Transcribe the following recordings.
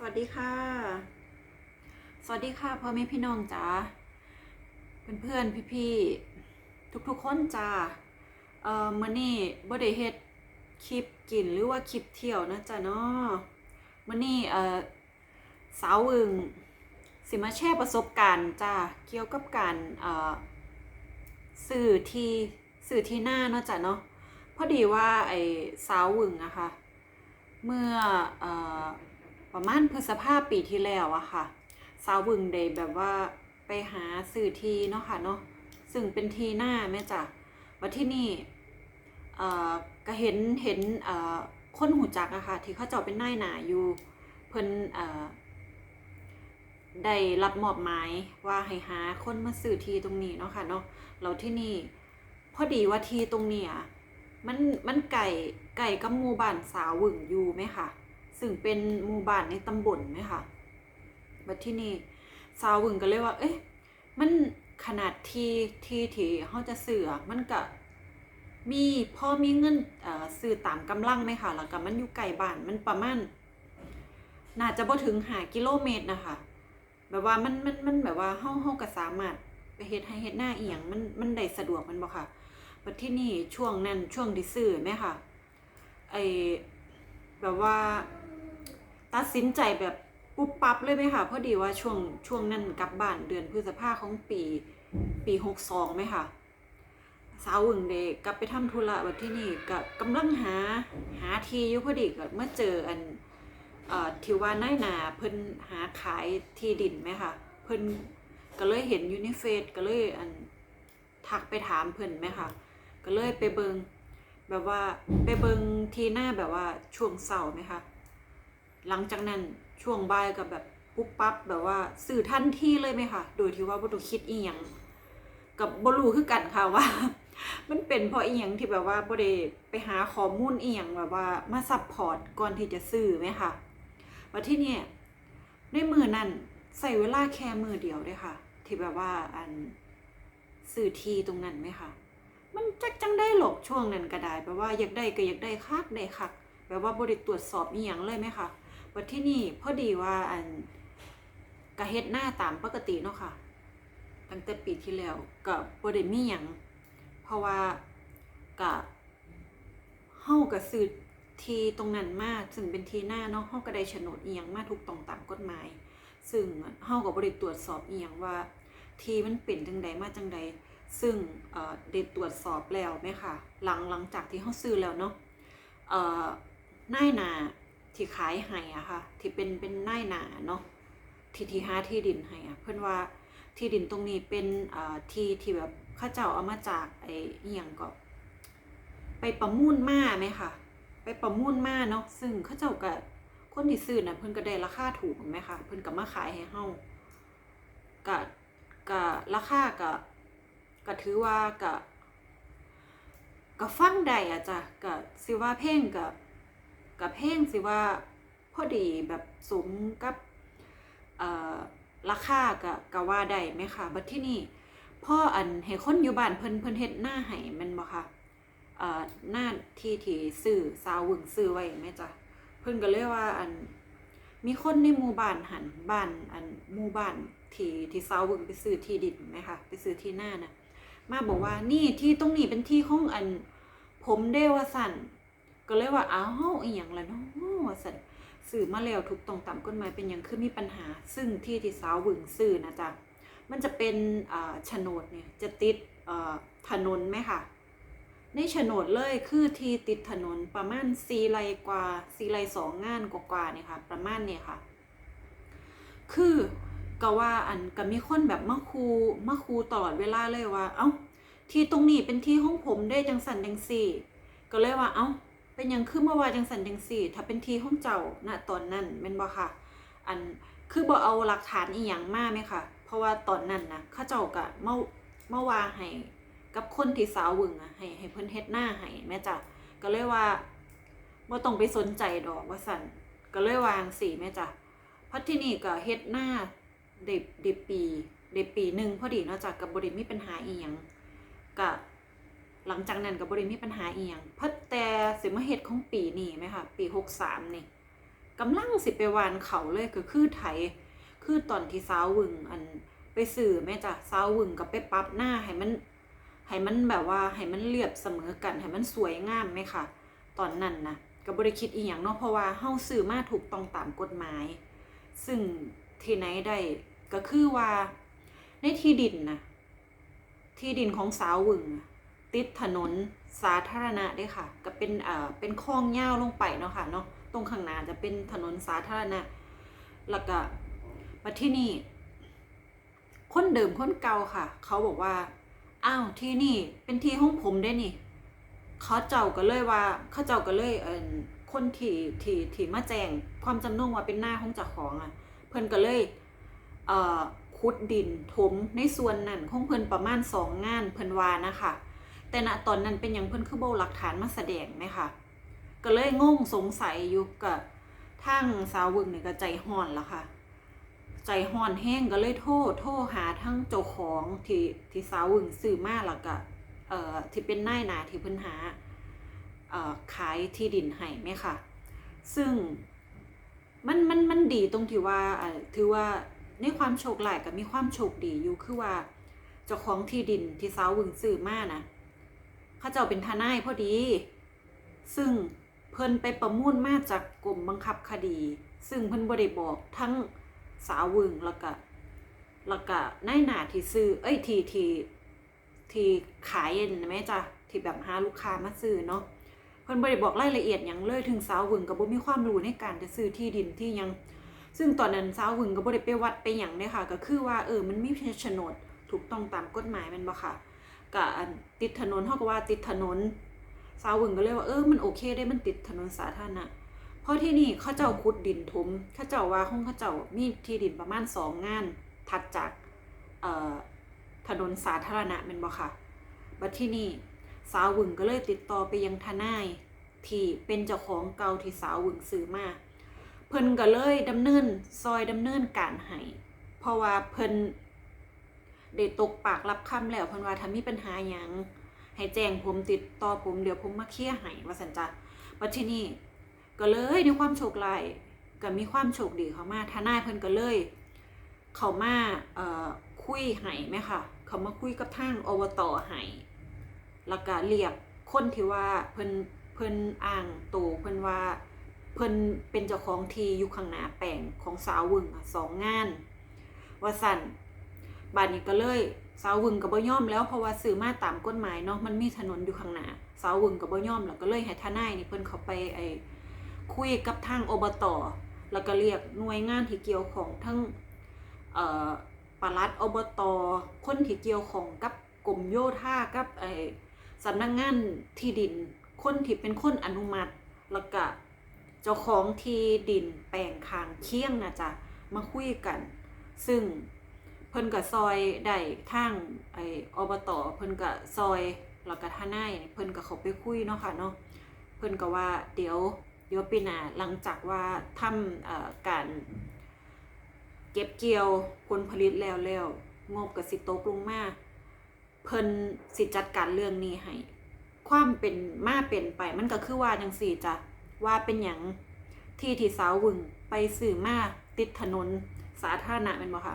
สวัสดีค่ะ สวัสดีค่ะพ่อแม่พี่น้องจ้าเพื่อนๆพี่ๆทุกๆคนจ้าเอ่อมื้อนี้บ่ได้เฮ็ดคลิปกินหรือว่าคลิปเที่ยวนะจ้ะเนาะมื้อนี้เอ่อสาวอึงสิมาแชร์ประสบการณ์จ้าเกี่ยวกับการเอ่อสื่อที่สื่อที่หน้าเนาะจ้ะเนาะพอดีว่าไอ้สาวอึงอะค่ะเมื่อเอ่อ ประมาณพฤษภาปีที่แล้วอะค่ะ สาวบึงได้แบบว่าไปหาสื่อทีเนาะค่ะเนาะซึ่งเป็นทีหน้าแม่จ้ะว่าที่นี่เอ่อก็เห็นเห็นเอ่อคนหูจักอะค่ะ ที่เขาเจ้าเป็นนายหนาอยู่ เพิ่นเอ่อได้รับมอบหมายว่าให้หาคนมาสื่อทีตรงนี้เนาะค่ะเนาะเราที่นี่พอดีว่าทีตรงเนี้ยมันมันไก่ไก่กับหมู่บ้านสาวหวึงอยู่ไหมค่ะ ซึ่งเป็นหมู่บ้านในตำบลไหมค่ะบัดที่นี่สาวหวึงก็เลยว่า เอ๊ะมันขนาดที่ที่ที่เขาจะซื้อมันก็มีพอมีเงินเอ่อซื้อตามกำลังไหมค่ะแล้วก็มันอยู่ไกลบ้านมันประมาณน่าจะบ่ถึงหากิโลเมตรนะคะแบบว่ามันมันมันแบบว่าเฮาเฮาก็สามารถไปเฮ็ดให้เฮ็ดหน้าเอียงมันมันได้สะดวกมันบ่ค่ะบัดที่นี่ช่วงนั้นช่วงที่ซื้อไหมค่ะไอแบบว่า ตัดสินใจแบบปุ๊บปั๊บเลยไหมค่ะพอดีว่าช่วงช่วงนั้นกลับบ้านเดือนพฤษภาของปีปีหกสองไหมค่ะสาวอึ่งเด็กกลับไปทำธุระแบบที่นี่ก็กำลังหาหาทีอยู่พอดีก็เมื่อเจออันเอ่อที่ว่านายหนาเพิ่นหาขายที่ดินไหมค่ะเพิ่นก็เลยเห็นยู่ในเฟซก็เลยอันทักไปถามเพิ่นไหมค่ะก็เลยไปเบิงแบบว่าไปเบิงทีหน้าแบบว่าช่วงเสาร์ไหมคะ หลังจากนั้นช่วงบ่ายก็แบบปุ๊บปั๊บแบบว่าสื่อทันทีเลยไหมคะโดยที่ว่าบ่ต้องคิดอีหยังกับบรูคือกันค่ะว่า มันเป็นเพราะอีหยังที่แบบว่าบ่ได้ไปหาข้อมูลอีหยังแบบว่ามาซัพพอร์ตก่อนที่จะซื้อไหมคะว่าที่เนี่ยในมือนั้นใส่เวลาแค่มือเดียวเลยค่ะ ที่แบบว่าอันซื้อทีตรงนั้นไหมคะมันจักจังได้หลกช่วงนั้นก็ได้แปลว่าอยากได้ก็อยากได้คักได้คักแบบว่าบริตรวจสอบอีหยังเลยไหมคะ วันที่นี่พอดีว่าอันกะเฮ็ดหน้าตามปกติเนาะค่ะ ตั้งแต่ปีที่แล้วก็บ่ได้มีหยังเพราะว่ากะเฮาก็ซื้อที่ตรงนั้นมาซึ่งเป็นที่หน้าเนาะเฮาก็ได้โฉนดอีหยังมาถูกต้องตามกฎหมาย ซึ่งเฮาก็บ่ได้ตรวจสอบอีหยังว่าที่มันเป็นจังใดมาจังใดซึ่งเอ่อได้ตรวจสอบแล้วไหมคะหลังหลังจากที่เขาซื้อแล้วเนาะเอ่อนายหนา ที่ขายให้อะค่ะ ที่เป็นเป็นนายหนาเนาะที่ที่หาที่ดินให้อะเพื่อนว่าที่ดินตรงนี้เป็นเอ่อที่ที่แบบข้าเจ้าเอามาจากไอ้อหย่างก็ ไปประมูลมาไหมคะไปประมูลมาเนาะซึ่งข้าเจ้าก็คนที่ซื้อน่ะเพิ่อนก็ได้ราคาถูกไหมคะเพิ่อนก็มาขายให้เฮาก็ก็ราคาก็ก็ถือว่าก็ก็ฟังได้อะจ้ะก็สิว่าเพลงก็ ก็เพลงสิว่าพอดีแบบสมกับราคาก็ก็ว่าได้ไหมคะบัดที่นี่พ่ออันให้คนอยู่บ้านเพิ่นเพิ่นเฮ็ดหน้าให้มันบ่คะเอ่อหน้าที่ที่ซื้อสาววึงซื้อไว้แม่จ้ะเพิ่นก็เลยว่าอันมีคนในหมู่บ้านหันบ้านอันหมู่บ้านที่ที่สาววึงไปซื้อที่ดินไหมคะไปซื้อที่หน้าน่ะมาบอกว่านี่ที่ตรงนี้เป็นที่ของอัน ผมเดว่าสัน ก็เลยว่าอ้าวอีหยังละเนาะว่าสันสื่อมาแล้วถูกต้องตามกฎหมายเป็นหยังคือมีปัญหา ซึ่งที่ที่สาวหวึงซื้อนะจ๊ะมันจะเป็นโฉนดเนี่ยจะติดถนนไหมค่ะในโฉนดเลยคือที่ติดถนนประมาณสี่ไรกว่าสี่ไรสองงานกว่าๆเนี่ยค่ะประมาณเนี่ยค่ะ คือก็ว่าอันก็มีคนแบบมาคูมาคูตลอดเวลาเลยว่า เอ้าที่ตรงนี้เป็นที่ของผมได้จังสันจังสี่ ก็เลยว่าเอ้า เป็นยังคือเมาว่าจังสันจังสี่ ถ้าเป็นที่ของเจ้าณตอนนั้นแม่นบ่ค่ะ อันคือบ่เอาหลักฐานอีหยังมาไหมค่ะ เพราะว่าตอนนั้นนะเขาเจ้าก็มามาว่าให้กับคนที่สาววึงอะให้ให้เพิ่นเฮ็ดหน้าให้แม่จ้ะก็เลยว่าบ่ต้องไปสนใจดอกว่าสั่นก็เลยวางสีแม่จ้ะพราะที่นี่ก็เฮ็ดหน้าเด็บเด็บปีเด็บปีหนึ่งพอดีเนอกจากกับบริมีปัญหาอีหยังก็ หลังจากนั้นกับบริมีปัญหาเอียงเพิ่แต่สิมาเฮ็ดของปีนี้ไหมคะปีหกสามนี่กำลังสิไปวานเขาเลยก็คือไถ คือตอนที่สาววึงอันไปสื่อแม่จ้ะสาววึงก็ไปปรับหน้าให้มันให้มันแบบว่าให้มันเรียบเสมอกันให้มันสวยงามไหมค่ะตอนนั้นนะก็บบริคิดอีหยังเนาะเพราะว่าเฮาซื้อมาถูกต้องตามกฎหมาย ซึ่งที่ไหนได้ก็คือว่าในที่ดินนะที่ดินของสาววึง ติดถนนสาธารณะด้วยค่ะ ก็เป็นเอ่อเป็นคลองยาวลงไปเนาะค่ะเนาะตรงข้างหน้าจะเป็นถนนสาธารณะ แล้วก็มาที่นี่ คนเดิมคนเก่าค่ะ เขาบอกว่าอ้าวที่นี่เป็นที่ห้องผมได้นี่เขาเจ้าก็เลยว่าเขาเจ้าก็เลยเออคนที่ที่ที่มาแจ้งความจำนงว่าเป็นหน้าของเจ้าของอะ เพิ่นก็เลยเอ่อขุดดินถมในส่วนนั้นของเพิ่นประมาณสองงานเพิ่นวานะคะ แต่ณตอนนั้นเป็นหยังเพิ่นคือบ่เอาหลักฐานมาแสดงไหมคะก็เลยงงสงสัยอยู่กับทางสาววึงเนี่ยก็ใจห่อนละค่ะ ใจห่อนแห้งก็เลยโทษโทษหาทั้งเจ้าของที่ที่สาววึงซื้อมาแล้วก็เอ่อที่เป็นนายหนาที่เพิ่นหาเอ่อขายที่ดินให้ไหมค่ะ ซึ่งมันมันมันดีตรงที่ว่าถือว่าในความโชคลายกับมีความโชคดีอยู่คือว่าเจ้าของที่ดินที่สาววึงซื้อมานะ ข้าเจ้าเป็นทนายพอดี ซึ่งเพิ่นไปประมูลมาจากกรมบังคับคดี ซึ่งเพิ่นบ่ได้บอกทั้งสาววึงแล้วก็แล้วก็นายหน้าที่ซื้อ เอ้ยที่ที่ที่ขายนั่นแหมจ้ะที่แบบหาลูกค้ามาซื้อเนาะเพิ่นบ่ได้บอกรายละเอียดหยังเลยถึงสาววึงก็บ่มีความรู้ในการจะซื้อที่ดินที่ยัง ซึ่งตอนนั้นสาววึงก็บ่ได้ไปวัดไปหยังเด้ค่ะ ก็คือว่าเออมันมีโฉนดถูกต้องตามกฎหมายม่นบ่ค่ะ ก็อันติดถนนเฮาก็ว่าติดถนนสาววึงก็เลยว่าเออมันโอเคได้มันติดถนนสาธารณะเพราะที่นี่เขาเจ้าขุดดินถมเขาเจ้าว่าของเขาเจ้ามีที่ดินประมาณสองงาน ถัดจากเอ่อถนนสาธารณะแม่นบ่ค่ะบัดที่นี่สาววึงก็เลยติดต่อไปยังทนายที่เป็นเจ้าของเก่าที่สาววึงซื้อมาเพิ่นก็เลยดำเนินซอยดำเนินการให้เพราะว่าเพิ่น ได้ตกปากรับคำแล้วเพิ่นว่าถ้ามีปัญหาหยังให้แจ้งผมติดต่อผมเดี๋ยวผมมาเคลียร์ให้ว่าซั่นจ้ะบัดทีนี้ก็เลยในความโชคร้ายก็มีความโชคดีเข้ามาทนายเพิ่นก็เลย เขามาเอ่อคุยให้แม่ค่ะ เขามาคุยกับทางอบตให้แล้วก็เรียกคนที่ว่าเพิ่นเพิ่นอ้างตัวเพิ่นว่าเพิ่นเป็นเจ้าของที่อยู่ข้างหน้าแปลงของสาววึงสองงาน ว่าสั่น บาดนี้ก็เลยเสาวึงกับบ่ยอมแล้วเพราะว่าซื้อมาตามกฎหมายเนาะมันมีถนนอยู่ข้างหน้าเสาวึงกับบ่ยอมแล้วก็เลยให้ทนายนี่เพิ่นเขาไปไอ้คุยกับทางอบตแล้วก็เรียกหน่วยงานที่เกี่ยวของทั้งเอ่อปลัดอบตคนที่เกี่ยวของกับกรมโยธากับไอ้สำนักงานที่ดิน คนที่เป็นคนอนุมัติ แล้วก็เจ้าของที่ดินแปลงคางเคียงนะจ๊ะมาคุยกัน ซึ่ง เพิ่นกับซอยได้ทางไออบตเพิ่นกับซอยแล้วก็ทนายเพิ่นกับเขาไปคุยเนาะค่ะเนาะเพิ่นก็ว่าเดี๋ยวเดี๋ยวปีหน้าหลังจากว่าทำเอ่อการเก็บเกี่ยวผลผลิตแล้วแล้วงบกับสิตกลงมาเพิ่นสิจัดการเรื่องนี้ให้ความเป็นมาเป็นไปมันก็คือว่าจังสี่จ้ะว่าเป็นหยังที่ที่สาววึงไปสื่อมาติดถนนสาธารณะแมันบ่ค่ะ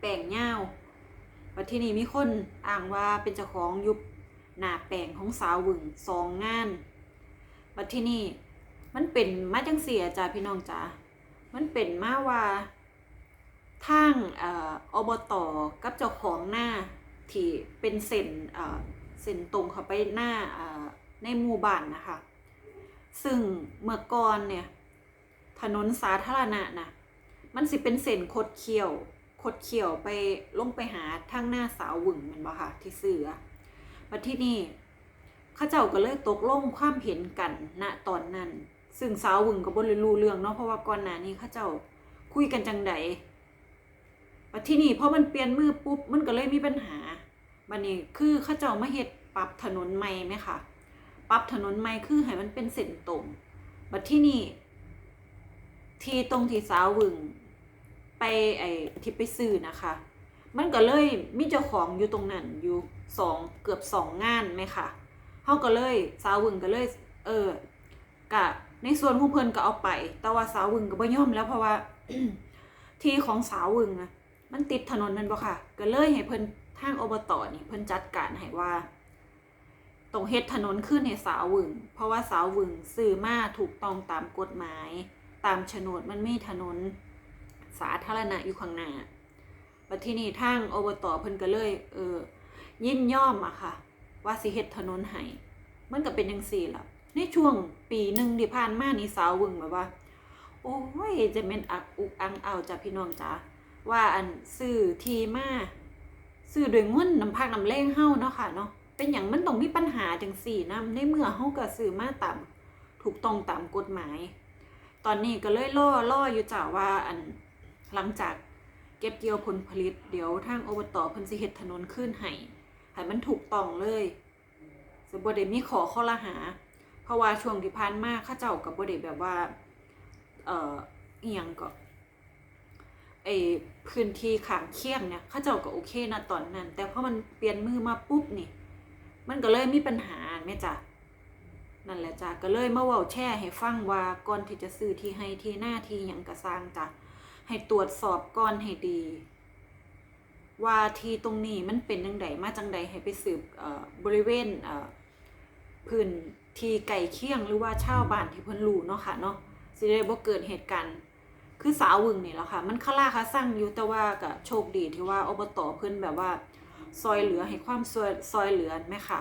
แปลงเงาวปัจที่นี้มีคนอ้างว่าเป็นเจ้าของยุบหน้าแปลงของสาววึงสองงานปัจที่นี้มันเป็นมาจังเสียจ้ะพี่น้องจ้ะมันเป็นมาว่าทางอ่ออบตกับเจ้าของหน้าที่เป็นเส้นเส้นตรงเข้าไปหน้าอ่าในหมู่บ้านนะคะ ซึ่งเมื่อก่อนเนี่ยถนนสาธารณะนะมันสิเป็นเส้นคดเคี้ยว คดเคี้ยวไปลงไปหาทางหน้าสาวหวึงมันบ่ค่ะที่เสือมาที่นี่ข้าเจ้าก็เลยตกลงความเห็นกันณตอนนั้น ซึ่งสาวหวึงก็บ่ได้รู้เรื่องเนาะเพราะว่าก่อนหน้านี้ข้าเจ้าคุยกันจังใดมาที่นี่พอมันเปลี่ยนมือปุ๊บมันก็เลยมีปัญหาบันนี้คือเขาเจ้ามาเฮ็ดปรับถนนใหม่ไหมคะปรับถนนใหม่คือให้มันเป็นเส้นตรงบัดที่นี่ ที่ตรงที่สาววึง ไปไอ้ที่ไปซื้อนะคะ มันก็เลยมีเจ้าของอยู่ตรงนั้นอยู่สองเกือบสองงานไหมคะเขาก็เลยสาววึงก็เลย เออกะในส่วนของเพิ่นก็เอาไป แต่ว่าสาววึงก็บ่ยอมแล้วเพราะว่าที่ของสาววึงอะมันติดถนนมันบ่ค่ะ ก็เลยให้เพิ่นทางอบตนี่เพิ่นจัดการให้ว่าต้องเฮ็ดถนนขึ้นให้สาววึง เพราะว่าสาววึงซื้อมาถูกต้องตามกฎหมาย ตามโฉนดมันมีถนน สาธารณะอยู่ข้างหน้าบัดที่นี่ทางอบตเพิ่นก็เลย เออ ยินยอมอะค่ะ ว่าสิเฮ็ดถนนให้มันก็เป็นจังซี่ล่ะในช่วงปีหนึ่งที่ผ่านมานี่สาววึงแบบว่า โอ้ยจะเป็นอักอุกอังเอาจ้ะพี่น้องจ้าว่าอันซื้อทีมาซื้อด้วยเงินน้ำพักน้ำแรงเฮาเนาะค่ะเนาะเป็นอย่างมันต้องมีปัญหาจังสี่นะในเมื่อเฮาก็ซื้อมาตามถูกต้องตามกฎหมาย ตอนนี้ก็เลยล่อล่ออยู่จ้าว่าอัน หลังจากเก็บเกี่ยวผลผลิต เดี๋ยวทางอบตเพิ่นสิเฮ็ดถนนขึ้นให้ให้มันถูกต้องเลยสบ่ได้มีขอข้อละหา เพราะว่าช่วงที่ผ่านมาเขาเจ้าก็บ่ได้แบบว่า เอ่อเอียงก็ไอพื้นที่ขางเคียงเนี่ยเขาเจ้าก็โอเคนะตอนนั้น แต่พอมันเปลี่ยนมือมาปุ๊บนี่ มันก็เลยมีปัญหาแม่จ้ะนั่นแหละจ้ะก็เลยมาเว้าแช่ให้ฟังว่าก่อนที่จะซื้อที่ให้ที่หน้าที่หยังก็สร้างจ้ะ ให้ตรวจสอบก่อนให้ดี ว่าที่ตรงนี้มันเป็นจังไดมาจังใดให้ไปสืบบริเวณพื้นที่ไก่เคียงหรือว่าชาวบ้านที่เพิ่นรู้เนาะค่ะเนาะสิได้บ่เกิดเหตุการณ์คือสาววึงนี่แหละค่ะ มันคาราคาสั่งอยู่แต่ว่าก็โชคดีที่ว่าอบตเพิ่นแบบว่าซอยเหลือให้ความซอยซอยเหลือแม่ค่ะ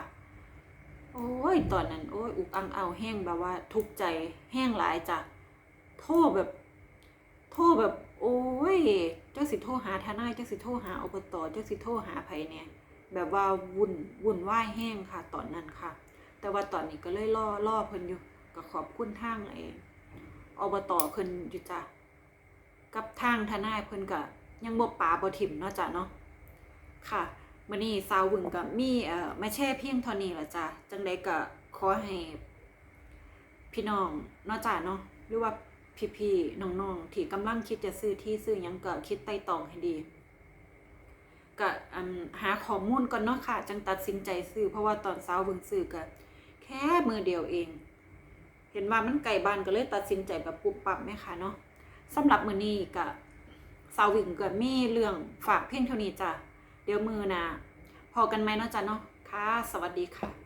โอ้ยตอนนั้น โอ้ยอุกอังเอาแห้งแบบว่า ทุกข์ใจแห้งหลายจ้ะโทรแบบ โทรแบบ โอ้ย เจ้าสิโทรหาทนาย เจ้าสิโทรหาอบตเจ้าสิโทรหาไผเนี่ย แบบว่าวุ่นวุ่นวายแห้งค่ะ ตอนนั้นค่ะ แต่ว่าตอนนี้ก็เลยล่อล่อเพิ่นอยู่ก็ขอบคุณทางไอ้อบตเพิ่นอยู่จ้ะกับทางทนายเพิ่นก็ยังบ่ปาบ่ถิ่มเนาะจ้ะเนาะค่ะมื้อนี้สาววึงก็มีเอ่อมาแช่เพียงเท่านี้ล่ะจ้ะจังไดก็ขอให้พี่น้องเนาะจ้ะเนาะหรือว่า พี่ๆน้องๆที่กำลังคิดจะซื้อที่ซื้อยังก็คิดไต่ตองให้ดีก็หาข้อมูลก่อนเนาะค่ะ จังตัดสินใจซื้อ เพราะว่าตอนสาววึงซื้อก็แค่มือเดียวเอง เห็นว่ามันไก่บ้านก็เลยตัดสินใจแบบปุบปับแม่ค่ะเนาะสำหรับมือนี้ก็สาววิงก็มีเรื่องฝากเพียงเท่านี้จ้ะเดี๋ยวมือนะพอกันไหมเนาะจ้ะเนาะค่ะ สวัสดีค่ะ